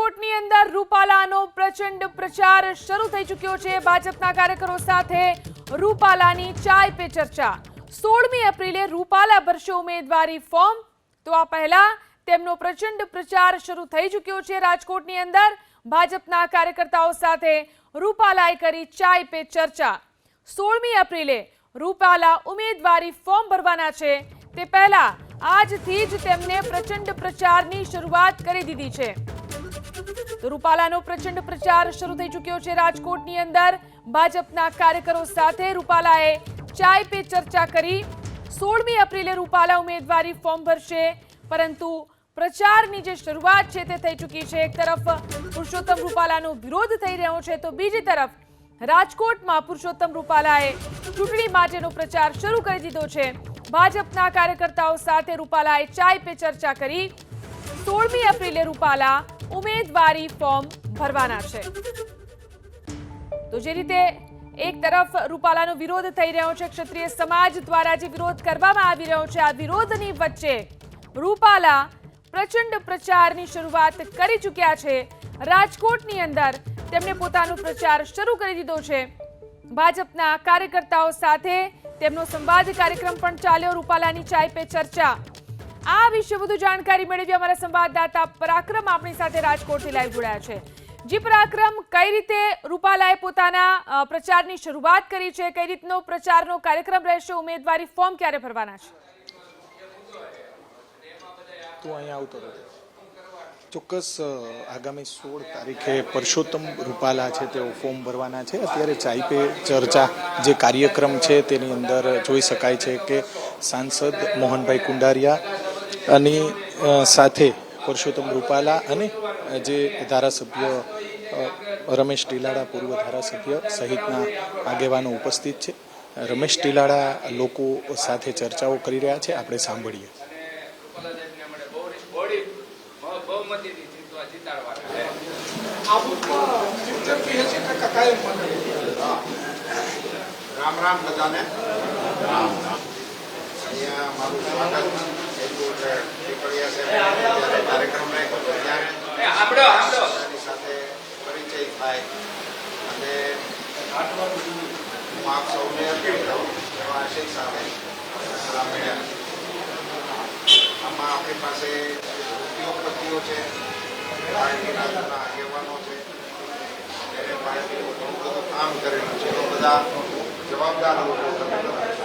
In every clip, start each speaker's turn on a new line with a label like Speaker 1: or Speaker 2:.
Speaker 1: રાજકોટની અંદર રૂપાલાનો પ્રચંડ પ્રચાર શરૂ થઈ ચૂક્યો છે. ભાજપના કાર્યકરો સાથે રૂપાલાની ચાય પે ચર્ચા. સોળમી એપ્રિલે રૂપાલા ભરશે ઉમેદવારી ફોર્મ. તો આ પહેલા તેમનો પ્રચંડ પ્રચાર શરૂ થઈ ચૂક્યો છે રાજકોટની અંદર. ભાજપના કાર્યકર્તાઓ સાથે રૂપાલાએ કરી ચાય પે ચર્ચા. સોળમી એપ્રિલે રૂપાલા ઉમેદવારી ફોર્મ ભરવાના છે. તે પહેલા આજથી જ તેમને પ્રચંડ પ્રચારની શરૂઆત કરી દીધી છે. રૂપાલાનો પ્રચંડ પ્રચાર શરૂ થઈ ચૂક્યો છે રાજકોટની અંદર. ભાજપના કાર્યકરો સાથે રૂપાલાએ ચાય પે ચર્ચા કરી. સોળમી એપ્રિલે રૂપાલા ઉમેદવારી ફોર્મ ભરશે. પરંતુ પ્રચારની જે શરૂઆત છે તે થઈ ચૂકી છે. એક તરફ પુરુષોત્તમ રૂપાલાનો વિરોધ થઈ રહ્યો છે તો બીજી તરફ રાજકોટમાં પુરુષોત્તમ રૂપાલાએ ચૂંટણી માટેનો પ્રચાર શરૂ કરી દીધો છે. ભાજપના કાર્યકર્તાઓ સાથે રૂપાલાએ ચાય પે ચર્ચા કરી. સોળમી એપ્રિલે રૂપાલા ઉમેદવારી ફોર્મ ભરવાના છે. તો જે રીતે એક તરફ રૂપાલાનો વિરોધ થઈ રહ્યો છે, ક્ષત્રિય સમાજ દ્વારા જે વિરોધ કરવામાં આવી રહ્યો છે, આ વિરોધની વચ્ચે રૂપાલા પ્રચંડ પ્રચારની શરૂઆત કરી ચૂક્યા છે. રાજકોટની અંદર તેમણે પોતાનો પ્રચાર શરૂ કરી દીધો છે. ભાજપના કાર્યકર્તાઓ સાથે તેમનો સંવાદ કાર્યક્રમ પણ ચાલ્યો, રૂપાલાની ચાય પે ચર્ચા આ વિશે વધુ જાણકારી મેળવી અમારા સંવાદદાતા પરાક્રમ આપણી સાથે રાજકોટથી લાઈવ જોડાયા છે. જી પરાક્રમ, કઈ રીતે રૂપાલાએ પોતાના પ્રચારની શરૂઆત કરી છે? કઈ રીતનો પ્રચારનો કાર્યક્રમ રહેશે? ઉમેદવારી ફોર્મ ક્યારે ભરવાના છે?
Speaker 2: તું અહીંયા આવતો ચોક્કસ આગામી સોળ તારીખે પરસોત્તમ રૂપાલા છે તેઓ ફોર્મ ભરવાના છે. અત્યારે ચાઈ પે ચર્ચા જે કાર્યક્રમ છે તેની અંદર જોઈ શકાય છે કે સાંસદ મોહનભાઈ કુંડારિયા અને સાથે પુરુષોત્તમ રૂપાલા અને જે ધારાસભ્ય રમેશ ટીલાડા પૂર્વ ધારાસભ્ય સહિતના આગેવાનો ઉપસ્થિત છે. રમેશ ટીલાડા લોકો સાથે ચર્ચાઓ કરી રહ્યા છે. આપણે સાંભળીએ.
Speaker 3: રામ રામ બધાને. અહીંયા મારું કાર્યક્રમ રાખ્યો સાથે પરિચય થાય અને હું આપ સૌને અપીલ કરું એવા આમાં આપણી પાસે ઉદ્યોગપતિઓ છે આગેવાનો છે એને પાર્ટીઓ ઘણું બધું કામ કરેલું છે બધા જવાબદાર લોકો તમે બધા છો.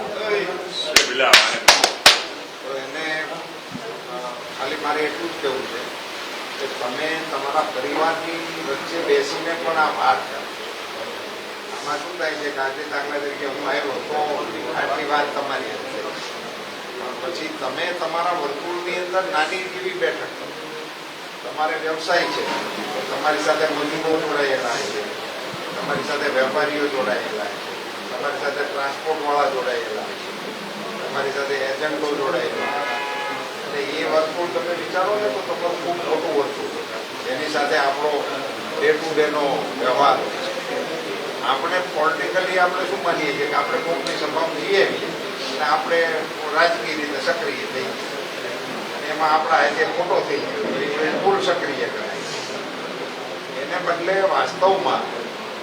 Speaker 3: તો એને અ, ખાલી મારે એટલું જ કહેવું છે કે તમે તમારા પરિવારની વચ્ચે બેસીને પણ આ વાત આમાં શું થાય છે કે આજે દાખલા તરીકે હું આવ્યો તો આટલી વાત તમારી હશે પછી તમે તમારા વર્તુળની અંદર નાની એવી બેઠક કરો. તમારે વ્યવસાય છે. તમારી સાથે મજૂરો જોડાયેલા છે. તમારી સાથે વેપારીઓ જોડાયેલા છે. તમારી સાથે ટ્રાન્સપોર્ટવાળા જોડાયેલા છે. તમારી સાથે એજન્ટો જોડાયેલા અને એ વર્તુળ તમે વિચારો ને તો તમારું ખૂબ મોટું વર્તુળ એની સાથે આપણો ડે ટુ ડેનો વ્યવહાર આપણે પોલિટિકલી આપણે શું માનીએ છીએ કે આપણે કોકની સભામાં જઈએ અને આપણે રાજકીય રીતે સક્રિય થઈ અને એમાં આપણા હાથે ખોટો થઈ ગયો ફૂલ સક્રિય ગણાય એને બદલે વાસ્તવમાં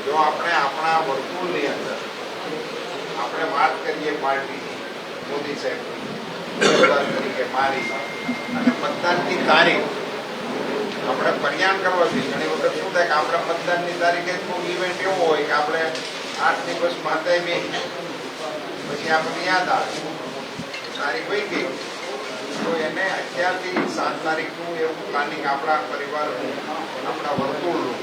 Speaker 3: જો આપણે આપણા વર્તુળની અંદર આપણે વાત કરીએ પાર્ટીની મોદી સાહેબની અને મતદાનની તારીખ. આપણે પરિયાણ કરવાથી ઘણી વખત શું થાય કે આપણે મતદાનની તારીખે કોઈ ઇવેન્ટ એવો હોય કે આપણે આઠ દિવસ માતાએ બે પછી આપણને યાદ આવે. તારીખ વહી ગઈ તો એને અત્યારથી સાત તારીખનું એવું પ્લાનિંગ આપણા પરિવારનું, આપણા વર્તુળનું,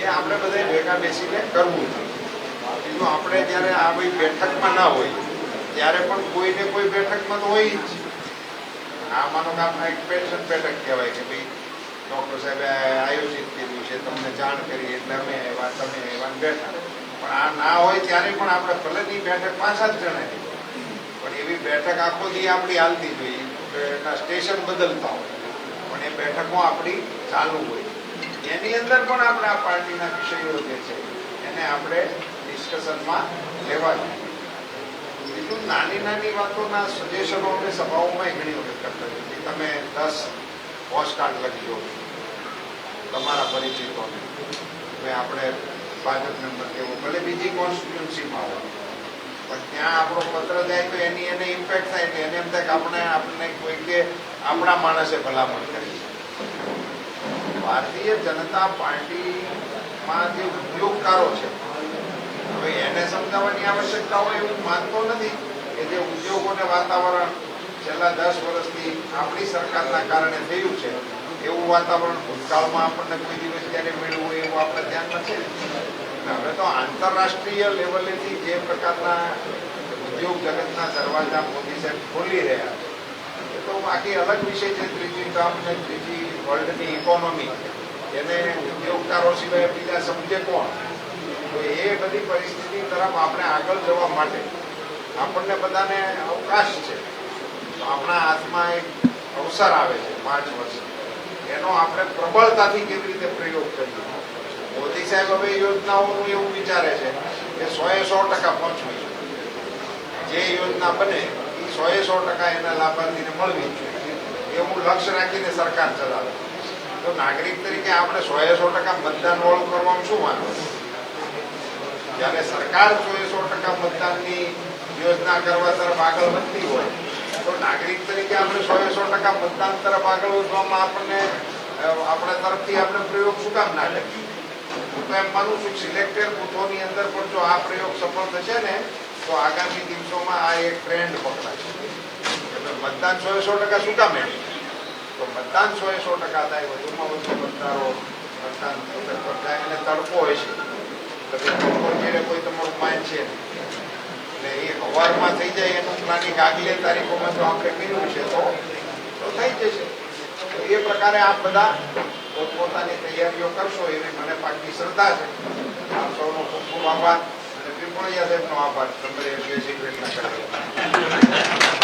Speaker 3: એ આપણે બધા ભેગા બેસીને કરવું જોઈએ બીજું આપણે જ્યારે આ ભાઈ બેઠકમાં ના હોય ત્યારે પણ કોઈને કોઈ બેઠકમાં તો હોય જ. આ માનો કે આપણે એક પેન્શન બેઠક કહેવાય કે ભાઈ, ડૉક્ટર સાહેબે આયોજિત કર્યું છે, તમને જાણ કરી, એટલે અમે એવા તમે એવા બેઠા. પણ આ ના હોય ત્યારે પણ આપણે ભલેની બેઠક પાંચ જ જણાની પણ એવી બેઠક આખો દી આપણી હાલતી જોઈએ એના સ્ટેશન બદલતા હોય. પણ એ બેઠકો આપણી ચાલુ હોય. એની અંદર પણ આપણે આ પાર્ટીના વિષયો જે છે, એને આપણે ડિસ્કશનમાં લેવા જોઈએ. બીજું નાની નાની વાતોના સજેશનો અમે સભાઓમાં ઘણી વખત કરતા કે તમે દસ પોસ્ટકાર્ડ લખજો તમારા પરિચિતોને. મેં આપણે ભાજપ નંબર કેવો, ભલે બીજી કોન્સ્ટિટ્યુન્સીમાં આવે પણ ત્યાં આપણો પત્ર જાય તો એની એને ઇમ્પેક્ટ થાય એટલે એને એમ થાય કે આપણે આપણને કોઈ કે આપણા માણસે ભલામણ કરી ભારતીય જનતા પાર્ટીમાં જે ઉદ્યોગકારો છે એને સમજાવવાની આવશ્યકતા હોય એવું માનતો નથી કે જે ઉદ્યોગોને વાતાવરણ છેલ્લા દસ વર્ષથી આપણી સરકારના કારણે થયું છે, એવું વાતાવરણ ભૂતકાળમાં આપણને કોઈ દિવસ ક્યારે મેળવવું એવું આપણે ધ્યાનમાં છે? હવે તો આંતરરાષ્ટ્રીય લેવલેથી જે પ્રકારના ઉદ્યોગ જગતના દરવાજા મોદી સાહેબ ખોલી રહ્યા એ તો બાકી અલગ વિષય છે. ત્રીજી કામ ને ત્રીજી વર્લ્ડની ઇકોનોમી એને ઉદ્યોગકારો સિવાય બીજા સમજે કોણ? તો એ બધી પરિસ્થિતિ તરફ આપણે આગળ જવા માટે આપણને બધાને અવકાશ છે. આપણા હાથમાં એક અવસર આવે છે પાંચ વર્ષ. એનો આપણે પ્રબળતાથી કેવી રીતે પ્રયોગ કરીએ? મોદી સાહેબ હવે યોજનાઓનું એવું વિચારે છે કે સો એ સો ટકા પહોંચવી જે યોજના બને એ સો એ સો ટકા એના લાભાર્થીને મળવી જોઈએ. એવું લક્ષ્ય રાખીને સરકાર ચલાવે. તો નાગરિક તરીકે આપણે સો એ સો ટકા મતદાન વાળું કરવામાં શું વાંધો જ્યારે સરકાર સો એ સો ટકા મતદાનની યોજના કરવા તરફ આગળ વધતી હોય, તો નાગરિક તરીકે આપણે સો સો ટકા મતદાન તરફ આગળ વધવામાં આપણને આપણા તરફથી આપણે પ્રયોગ શું કામ ના કરીએ હું તો એમ માનું છું સિલેક્ટેડ બૂથોની અંદર પણ જો આ પ્રયોગ સફળ થશે ને, તો આગામી દિવસોમાં આ એક ટ્રેન્ડ પકડાશે. એટલે મતદાન સો સો ટકા શું કામ તો મતદાન સો સો ટકા થાય, વધુમાં વધુ મતદારો મતદાન વખત કરતા એને તડકો હોય છે. કોઈ તમારું માઇન્ડ છે એટલે એ હવારમાં થઈ જાય એનું પ્લાનિંગ આગલી તારીખોમાં જો છે. તો થઈ જશે. તો એ પ્રકારે આપ બધા પોતપોતાની તૈયારીઓ કરશો એવી મને પાકી શ્રદ્ધા છે. આપ સૌનો ખૂબ ખૂબ આભાર અને પીપળિયા સાહેબનો આભાર. તમારે બેઝિક રીતના કરી